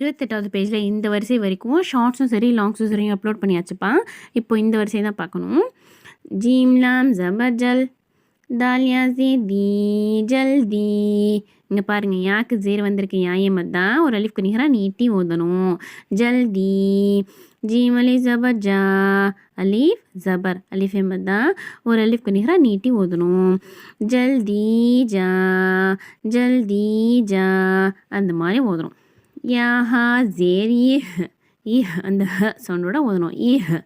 இருபத்தெட்டாவது பேஜில் இந்த வரிசை வரைக்கும் ஷார்ட்ஸும் சரி லாங்ஸும் சரி அப்லோட் பண்ணியாச்சுப்பா. இப்போ இந்த வரிசை தான் பார்க்கணும். ஜீம்லாம் ஜபர்ஜல் ஜபஜல் தாலியா ஜே தி ஜல் தி. இங்கே பாருங்கள் யாக்கு ஜேர் வந்திருக்கு யாயமத் தான் ஒரு அலிஃப்க்கு நிகராக நீட்டி ஓதணும். ஜல்தி ஜீம் அலி ஜபர் ஜா. அலீஃப் ஜபர் அலிஃப் எம்மத் தான் ஒரு அலிஃப்க்கு நிகராக நீட்டி ஓதணும். ஜல்தி ஜா ஜல்தி ஜா. அந்த மாதிரி ஓதணும். யாஹா ஜேர் ஈஹ் ஈஹ் அந்த ஹ சவுண்டோட ஓதணும். ஈஹ்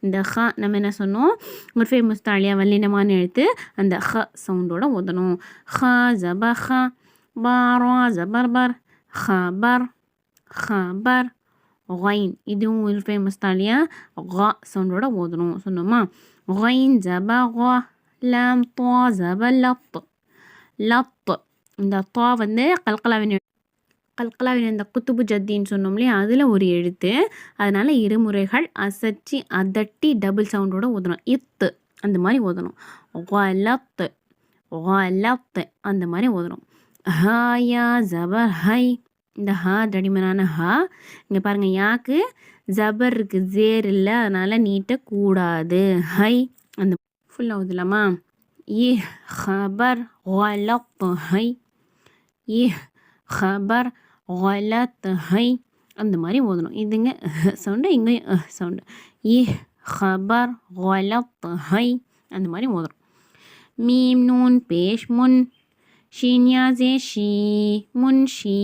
இந்த ஹ நம்ம என்ன சொன்னோம்? ஒரு ஃபேமஸ் தாலியாக வல்லினமான எழுத்து அந்த ஹ சவுண்டோட ஓதணும். ஹ ஜப ஹ பாரோ ஜபர் பர் ஹபர் ஹபர் ஒயின். இதுவும் ஒரு ஃபேமஸ் தாலியாக கா சவுண்டோட ஓதணும். சொன்னோமா? ஒயின் ஜப கா லாம் தோ ஜப லத். லத். இந்த தோ வந்து கல்கலாவின் கல்கலாவின் இந்த குத்துபு ஜத்தின்னு சொன்னோம் இல்லையா? அதில் ஒரு எழுத்து. அதனால் இருமுறைகள் அசச்சி அதட்டி டபுள் சவுண்டோட ஓதணும். இத்து அந்த மாதிரி ஓதணும். ஒலத்து ஒலத்து அந்த மாதிரி ஓதணும். ஹாயா ஜபர் ஹை. இந்த ஹா தடிமனான ஹா. இங்கே பாருங்கள் யாக்கு? ஜபர் இருக்குது ஜேர் இல்லை. அதனால் நீட்டக்கூடாது ஹை. அந்த ஃபுல்லாக ஓதலாமா? இ ஹபர் ஒலத்து ஹை. இ ஹபர் ஒலத்து ஹை அந்த மாதிரி ஓதணும். இதுங்க சவுண்டு இங்கேயும் சவுண்டு. இ ஹபர் ஒலத்து ஹை அந்த மாதிரி ஓதணும். மீம் நூன் பேஷ் முன் ஷீன் ஜே ஷீ முன் ஷீ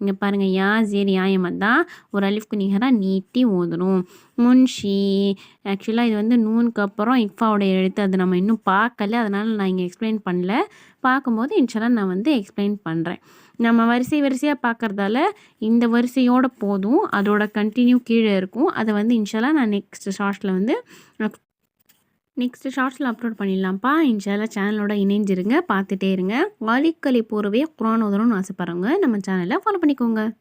இங்கே பாருங்கள் யா ஜேர் யாயமத் தான் ஒரு அலிஃப்க்கு நிகராக நீட்டி ஓதணும். முன்ஷி. ஆக்சுவலாக இது வந்து நூனுக்கு அப்புறம் இஃபாவோடைய எழுத்து. அது நம்ம இன்னும் பார்க்கல. அதனால் நான் இங்கே எக்ஸ்பிளைன் பண்ணல. பார்க்கும்போது இன்ஷால்லாம் நான் வந்து எக்ஸ்பிளைன் பண்ணுறேன் நம்ம வரிசை வரிசையாக பார்க்குறதால இந்த வரிசையோட போதும். அதோட கண்டினியூ கீழே இருக்கும். அதை வந்து இன்ஷால்லாம் நான் நெக்ஸ்ட் ஷார்ட்ஸில் வந்து நெக்ஸ்ட் ஷார்ட்ஸில் அப்லோட் பண்ணிடலாம்ப்பா. இன்ஷால்லாம் சேனலோட இணைஞ்சிருங்க. பார்த்துட்டே இருங்க. வாலிக்கலை போகிறவே குரான் உதணும்னு ஆசைப்பட்றவங்க நம்ம சேனலை ஃபாலோ பண்ணிக்கோங்க.